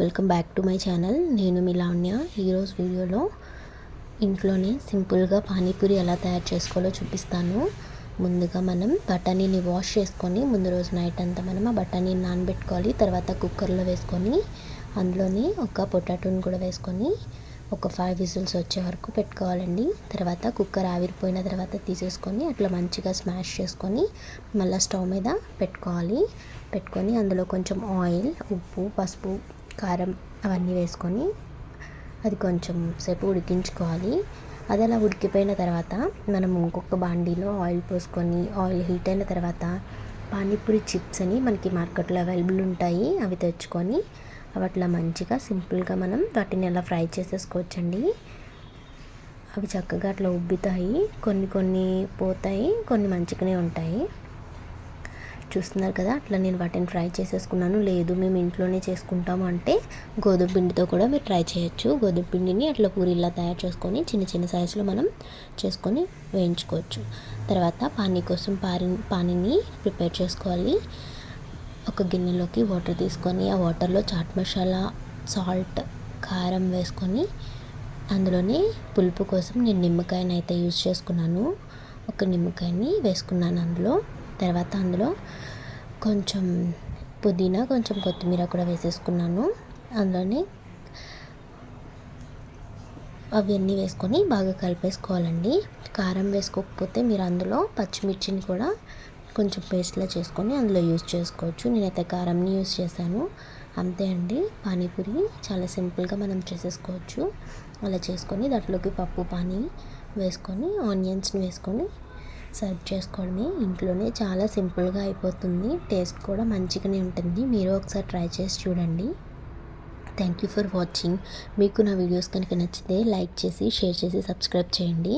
Welcome back to my channel. నేను మీ లావణ్య. ఈరోజు వీడియోలో ఇంట్లోనే సింపుల్గా పానీపూరి ఎలా తయారు చేసుకోవాలో చూపిస్తాను. ముందుగా మనం బఠానీని వాష్ చేసుకొని ముందు రోజు నైట్ అంతా మనం ఆ బఠానీని నానబెట్టుకోవాలి. తర్వాత కుక్కర్లో వేసుకొని అందులోని ఒక పొటాటోని కూడా వేసుకొని ఒక ఫైవ్ విజిల్స్ వచ్చే వరకు పెట్టుకోవాలండి. తర్వాత కుక్కర్ ఆవిరిపోయిన తర్వాత తీసేసుకొని అట్లా మంచిగా స్మాష్ చేసుకొని మళ్ళీ స్టవ్ మీద పెట్టుకోవాలి. పెట్టుకొని అందులో కొంచెం ఆయిల్ ఉప్పు పసుపు కారం అవన్నీ వేసుకొని అది కొంచెం సేపు ఉడికించుకోవాలి. అది అలా ఉడికిపోయిన తర్వాత మనం ఇంకొక బాండీలో ఆయిల్ పోసుకొని ఆయిల్ హీట్ అయిన తర్వాత పానీపూరి చిప్స్ అని మనకి మార్కెట్లో అవైలబుల్ ఉంటాయి. అవి తెచ్చుకొని అవి అట్లా మంచిగా సింపుల్గా మనం వాటిని అలా ఫ్రై చేసేసుకోవచ్చండి. అవి చక్కగా అట్లా ఉబ్బుతాయి. కొన్ని కొన్ని పోతాయి కొన్ని మంచిగానే ఉంటాయి. చూస్తున్నారు కదా అట్లా నేను వాటిని ఫ్రై చేసేసుకున్నాను. లేదు మేము ఇంట్లోనే చేసుకుంటాము అంటే గోధుమ పిండితో కూడా మీరు ట్రై చేయొచ్చు. గోధుమ పిండిని అట్లా పూరిలా తయారు చేసుకొని చిన్న చిన్న సైజులో మనం చేసుకొని వేయించుకోవచ్చు. తర్వాత పానీ కోసం పారి పానీని ప్రిపేర్ చేసుకోవాలి. ఒక గిన్నెలోకి వాటర్ తీసుకొని ఆ వాటర్లో చాట్ మసాలా సాల్ట్ కారం వేసుకొని అందులోనే పులుపు కోసం నేను నిమ్మకాయని అయితే యూజ్ చేసుకున్నాను. ఒక నిమ్మకాయని వేసుకున్నాను అందులో. తర్వాత అందులో కొంచెం పుదీనా కొంచెం కొత్తిమీర కూడా వేసేసుకున్నాను. అందులోనే అవన్నీ వేసుకొని బాగా కలిపేసుకోవాలండి. కారం వేసుకోకపోతే మీరు అందులో పచ్చిమిర్చిని కూడా కొంచెం పేస్ట్లా చేసుకొని అందులో యూజ్ చేసుకోవచ్చు. నేనైతే కారంని యూజ్ చేశాను. అంతే అండి. పానీపూరి చాలా సింపుల్గా మనం చేసేసుకోవచ్చు. అలా చేసుకొని దాంట్లోకి పప్పు పానీ వేసుకొని ఆనియన్స్ని వేసుకొని సర్వ్ చేసుకోవడమే ఇంట్లోనే చాలా సింపుల్గా అయిపోతుంది. టేస్ట్ కూడా మంచిగానే ఉంటుంది. మీరు ఒకసారి ట్రై చేసి చూడండి. థ్యాంక్ యూ ఫర్ వాచింగ్ మీకు నా వీడియోస్ కనుక నచ్చితే లైక్ చేసి షేర్ చేసి సబ్స్క్రైబ్ చేయండి.